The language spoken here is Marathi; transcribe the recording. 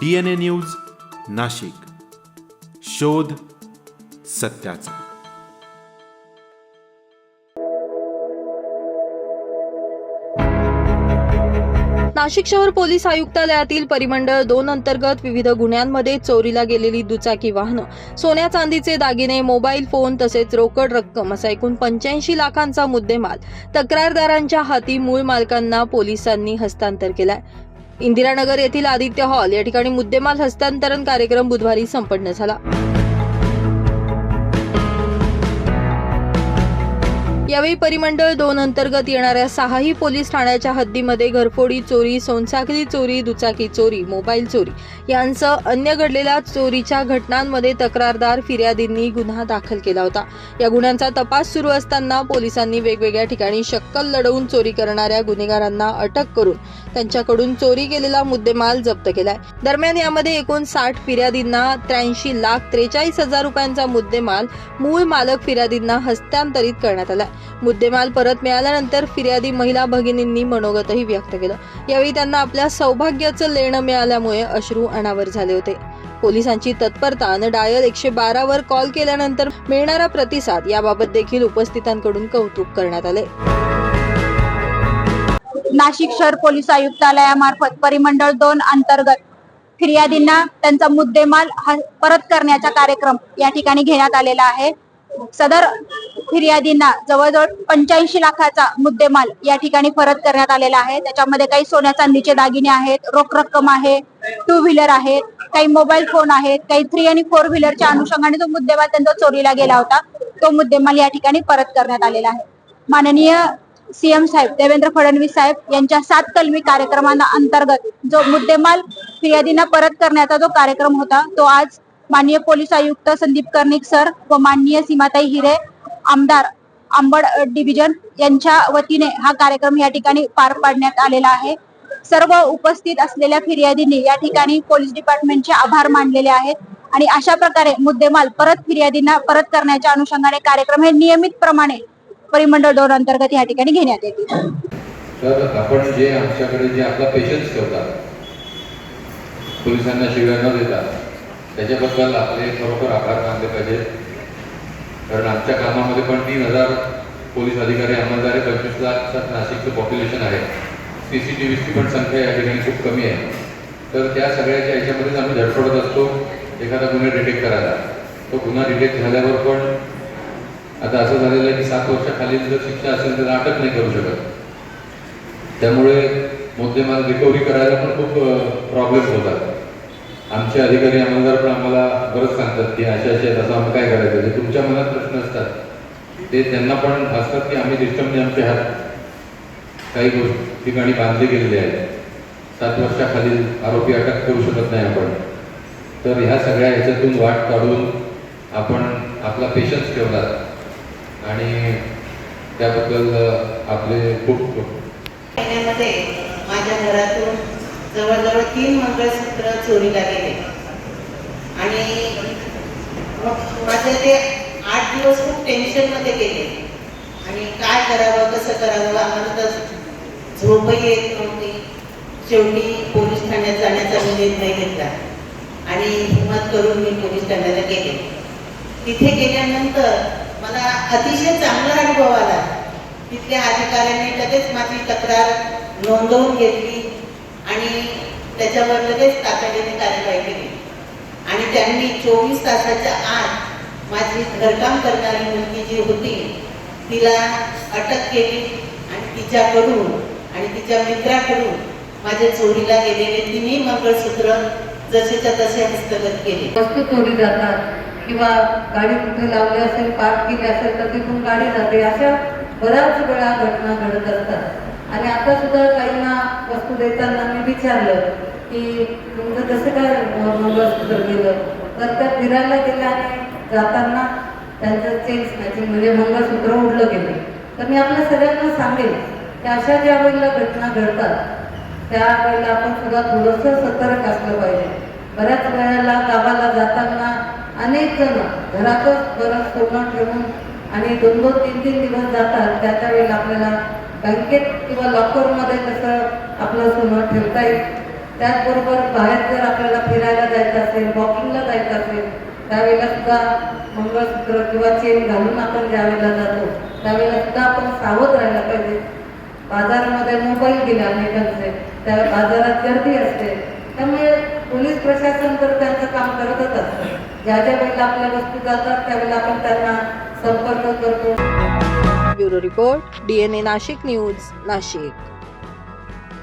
D N A news Nashik. शोध सत्याचा. नाशिक शहर पोलीस आयुक्तालयातील परिमंडळ दोन अंतर्गत विविध गुन्ह्यांमध्ये चोरीला गेलेली दुचाकी वाहनं. सोन्या चांदीचे दागिने मोबाईल फोन तसेच रोकड रक्कम असा एकूण पंच्याऐंशी लाखांचा मुद्देमाल. तक्रारदारांच्या हाती मूळ मालकांना पोलिसांनी हस्तांतर केलाय. इंदिरानगर येथील आदित्य हॉल या ठिकाणी मुद्देमाल हस्तांतरण कार्यक्रम बुधवारी संपन्न झाला. यावेळी परिमंडळ दोन अंतर्गत येणाऱ्या सहाही पोलीस ठाण्याच्या हद्दीमध्ये घरफोडी चोरी सोनसाखळी चोरी दुचाकी चोरी मोबाईल चोरी यांसह अन्य घडलेल्या चोरीच्या घटनांमध्ये तक्रारदार फिर्यादींनी गुन्हा दाखल केला होता. या गुन्ह्यांचा तपास सुरू असताना पोलिसांनी वेगवेगळ्या ठिकाणी शक्कल लढवून चोरी करणाऱ्या गुन्हेगारांना अटक करून त्यांच्याकडून चोरी केलेला मुद्देमाल जप्त केलाय. दरम्यान यामध्ये एकूण साठ फिर्यादींना त्र्याऐंशी लाख त्रेचाळीस हजार रुपयांचा मुद्देमाल मूळ मालक फिर्यादींना हस्तांतरित करण्यात आलाय. मुद्देमाल परत मिळाल्यानंतर फिर्यादी महिला भगिनींनी मनोगतही व्यक्त केलं. यावेळी त्यांना आपल्या सौभाग्याचं लेणं मिळाल्यामुळे अश्रू अनावर झाले होते. पोलिसांची तत्परता आणि डायल एकशे बारावर कॉल केल्यानंतर मिळणारा प्रतिसाद याबाबत देखील उपस्थितांकडून कौतुक करण्यात आले. नाशिक शहर पोलीस आयुक्तालयामार्फत परिमंडळ दोन अंतर्गत फिर्यादींना त्यांचा मुद्देमाल परत करण्याचा कार्यक्रम या ठिकाणी घेण्यात आलेला आहे. सदर फिर्यादींना जवळजवळ पंच्याऐंशी लाखाचा मुद्देमाल या ठिकाणी परत करण्यात आलेला आहे. त्याच्यामध्ये काही सोन्या चांदीचे दागिने आहेत रोख रक्कम आहे टू व्हीलर आहेत काही मोबाईल फोन आहेत काही थ्री आणि फोर व्हीलरच्या अनुषंगाने जो मुद्देमाल त्यांचा चोरीला गेला होता तो मुद्देमाल या ठिकाणी परत करण्यात आलेला आहे. माननीय सीएम साहेब देवेंद्र फडणवीस साहेब यांच्या सात कलमी कार्यक्रमांना अंतर्गत जो मुद्देमाल फिर्यादींना परत करण्याचा जो कार्यक्रम होता तो आज माननीय पोलीस आयुक्त संदीप कर्णिक सर व माननीय सीमाताई हिरे आमदार आंबड डिव्हिजन यांच्या वतीने हा कार्यक्रम या ठिकाणी पार पाडण्यात आलेला आहे. सर्व उपस्थित असलेल्या फिर्यादींनी या ठिकाणी पोलीस डिपार्टमेंटचे आभार मानलेले आहेत आणि अशा प्रकारे मुद्देमाल परत फिर्यादींना परत करण्याच्या अनुषंगाने कार्यक्रम हे नियमितप्रमाणे परिमंडळ दोन अंतर्गत या ठिकाणी घेण्यात येतील. तर आपण जे आमच्याकडे जे आपला पेशन्स ठेवतात पोलिसांना शिव्या न देतात त्याच्याबद्दल आपले खरोखर आभार मानले पाहिजेत कारण आमच्या कामामध्ये पण तीन हजार पोलीस अधिकारी अंमलदार पंचवीस लाखात नाशिकचं पॉप्युलेशन आहे. सी सी टी व्हीची पण संख्या या ठिकाणी खूप कमी आहे. तर त्या सगळ्याच्या याच्यामध्येच आम्ही धडपडत असतो. एखादा गुन्हा डिटेक्ट करायला. तो गुन्हा डिटेक्ट झाल्यावर पण आता असं झालेलं आहे की सात वर्षाखाली जर शिक्षा असेल तर अटक नाही करू शकत. त्यामुळे मुद्देमाल रिकव्हरी करायला पण खूप प्रॉब्लेम्स होतात. आमचे अधिकारी आमदार पण आम्हाला बरंच सांगतात की अशा अशा आहेत, असं आम्ही काय करायचं? जे तुमच्या मनात प्रश्न असतात ते त्यांना पण असतात की आम्ही सिस्टमने आमचे हात काही गोष्टी ठिकाणी बांधले गेलेले आहेत. सात वर्षाखालील आरोपी अटक करू शकत नाही आपण. तर ह्या सगळ्या ह्याच्यातून वाट काढून आपण आपला पेशन्स ठेवला आणि त्याबद्दल आपले खूप खूप महिन्यामध्ये माझ्या घरातून जवळजवळ तीन मंगळसूत्र चोरीला गेले. आणि मग माझे ते आठ दिवस खूप टेन्शनमध्ये गेले. आणि काय करावं कसं करावं आम्हाला तर झोपही येत नव्हती. शेवटी पोलीस ठाण्यात जाण्याचा निर्णय घेतला. आणि हिंमत करून मी पोलीस ठाण्याला गेले. तिथे गेल्यानंतर मला अतिशय चांगला अनुभव आला. तिथल्या अधिकाऱ्यांनी लगेच माझी तक्रार नोंदवून घेतली. आणि त्याच्यावर लगेच तातडीने कार्यवाही केली. आणि त्यांनी चोवीस तासाच्या आत माझी घरकाम करणारी मुलगी जी होती तिला अटक केली आणि तिच्याकडून आणि तिच्या मित्राकडून माझ्या चोरीला गेलेले तिन्ही मंगळसूत्र जसेच्या तसे हस्तगत केले. वस्तू चोरी जातात किंवा गाडी कुठे लावली असेल पार्क केली असेल तर तिथून गाडी जाते. अशा बऱ्याच वेळा घटना घडत असतात. आणि आता सुद्धा देताना मी विचारलं की तुमचं कसं काय मुलं मंगळसूत्र गेलं? तर त्या फिरायला गेल्या आणि जाताना त्यांचं चेन स्नॅचिंग म्हणजे मंगळसूत्र उडलं गेलं. तर मी आपल्या सगळ्यांना सांगेन की अशा ज्या वेळेला घटना घडतात त्यावेळेला आपण सुद्धा थोडंसं सतर्क असलं पाहिजे. बऱ्याच वेळेला गावाला जाताना अनेक जण घरातच बरंच सोनं ठेवून आणि दोन दोन तीन तीन दिवस जातात. त्याच्या वेळेला आपल्याला बँकेत किंवा लॉकरमध्ये कसं आपलं सोनं ठेवता येईल. त्याचबरोबर बाहेर जर आपल्याला फिरायला जायचं असेल वॉकिंगला जायचं असेल त्यावेळेला सुद्धा मंगळसूत्र किंवा चेन घालून आपण ज्यावेळेला जातो त्यावेळेला सुद्धा आपण सावध राहायला पाहिजे. बाजारामध्ये मोबाईल गेले अनेकांचे त्या बाजारात गर्दी असते. त्यामुळे पोलीस प्रशासन तर त्यांचं काम करतच असतं. ज्या ज्या वेळेला आपल्या वस्तू जातात त्यावेळेला आपण त्यांना संपर्क करतो. Bureau report DNA Nashik news Nashik.